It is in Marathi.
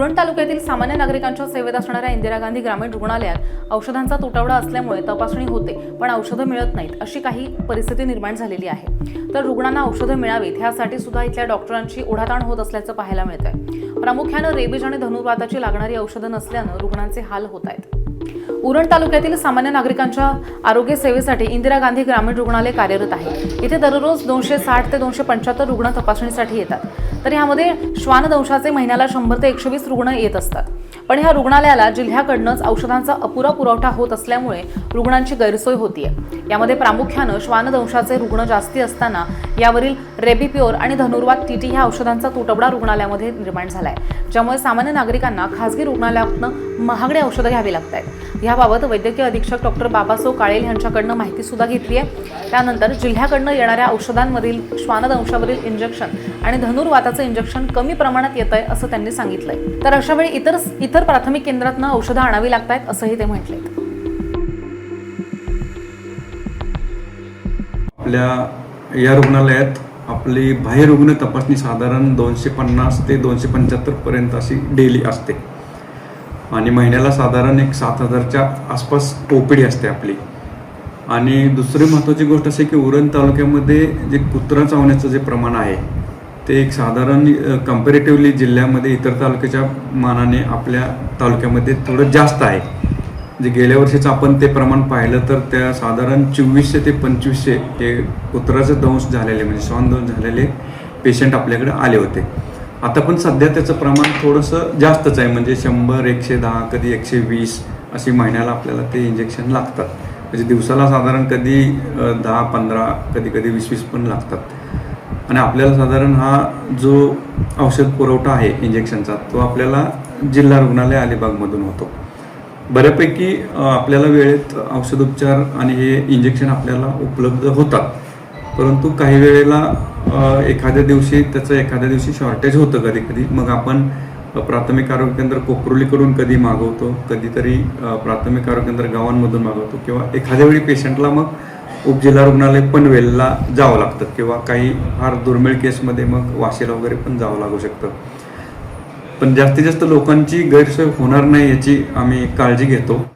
उरण तालुक्यातील सामान्य नागरिकांच्या सेवेत असणाऱ्या इंदिरा गांधी ग्रामीण रुग्णालयात औषधांचा तुटवडा असल्यामुळे तपासणी होते पण औषधं मिळत नाहीत अशी काही परिस्थिती निर्माण झालेली आहे. तर रुग्णांना औषधं मिळावीत ह्यासाठी सुद्धा इथल्या डॉक्टरांची ओढाताण होत असल्याचं पाहायला मिळतंय. प्रामुख्यानं रेबीज आणि धनुर्वाताची लागणारी औषधं नसल्यानं रुग्णांचे हाल होत आहेत. उरण तालुक्यातील सामान्य नागरिकांच्या आरोग्य सेवेसाठी इंदिरा गांधी ग्रामीण रुग्णालय कार्यरत आहे. इथे दररोज दोनशे साठ ते दोनशे पंच्याहत्तर रुग्ण तपासणीसाठी येतात. तर यामध्ये श्वानदंशाचे महिन्याला शंभर ते एकशे वीस रुग्ण येत असतात. पण ह्या रुग्णालयाला जिल्ह्याकडनंच औषधांचा अपुरा पुरवठा होत असल्यामुळे रुग्णांची गैरसोय होतीये. यामध्ये प्रामुख्यानं श्वानदंशाचे रुग्ण जास्ती असताना यावरील रेबीप्युअर आणि धनुर्वात टीटी ह्या औषधांचा तुटवडा रुग्णालयामध्ये निर्माण झालाय. ज्यामुळे सामान्य नागरिकांना खासगी रुग्णालयातनं महागडे औषधं घ्यावी लागत आहेत याबाबत वैद्यकीय अधीक्षक डॉक्टर बाबासो काळेल यांच्याकडनं माहितीसुद्धा घेतली आहे. त्यानंतर जिल्ह्याकडनं येणाऱ्या औषधांमधील श्वानदंशावरील इंजेक्शन आणि धनुर्वाताचं इंजेक्शन कमी प्रमाणात येत आहे असं त्यांनी सांगितलंय. तर अशा वेळी इतर इतर प्राथमिक केंद्रातनं औषधं आणावी लागत आहेत असंही ते म्हटले. आपल्या या रुग्णालयात आपली बाह्य रुग्ण तपासणी साधारण दोनशे पन्नास ते दोनशे पंच्याहत्तर पर्यंत अशी डेली असते. आणि महिन्याला साधारण एक सात हजारच्या आसपास ओपीडी असते आपली. आणि दुसरी महत्त्वाची गोष्ट असे की उरण तालुक्यामध्ये जे कुत्रा चावण्याचं जे प्रमाण आहे ते एक साधारण कम्पेरेटिव्हली जिल्ह्यामध्ये इतर तालुक्याच्या मानाने आपल्या तालुक्यामध्ये थोडं जास्त आहे. जे गेल्या वर्षीचं आपण ते प्रमाण पाहिलं तर त्या साधारण चोवीसशे ते पंचवीसशे हे कुत्राचं दंश झालेले म्हणजे श्वान दंश झालेले पेशंट आपल्याकडे आले होते. आता पण सध्या त्याचं प्रमाण थोडंसं जास्तच आहे. म्हणजे शंभर एकशे दहा कधी एकशे वीस अशी महिन्याला आपल्याला ते इंजेक्शन लागतात. म्हणजे दिवसाला साधारण कधी दहा पंधरा कधी कधी वीस वीस पण लागतात. आणि आपल्याला साधारण हा जो औषध पुरवठा आहे इंजेक्शनचा तो आपल्याला जिल्हा रुग्णालय अलिबागमधून होतो. बऱ्यापैकी आपल्याला वेळेत औषधोपचार आणि हे इंजेक्शन आपल्याला उपलब्ध होतात. परंतु काही वेळेला एखाद्या दिवशी त्याचं एखाद्या दिवशी शॉर्टेज होतं कधी कधी. मग आपण प्राथमिक आरोग्य केंद्र कोपरोलीकडून कधी मागवतो कधीतरी प्राथमिक आरोग्य केंद्र गावांमधून मागवतो किंवा एखाद्या वेळी पेशंटला मग उपजिल्हा रुग्णालय पनवेलला जावं लागतं किंवा काही फार दुर्मिळ केसमध्ये मग वाशीला वगैरे पण जावं लागू शकतं. पण जास्तीत जास्त लोकांची गैरसोय होणार नाही याची आम्ही काळजी घेतो.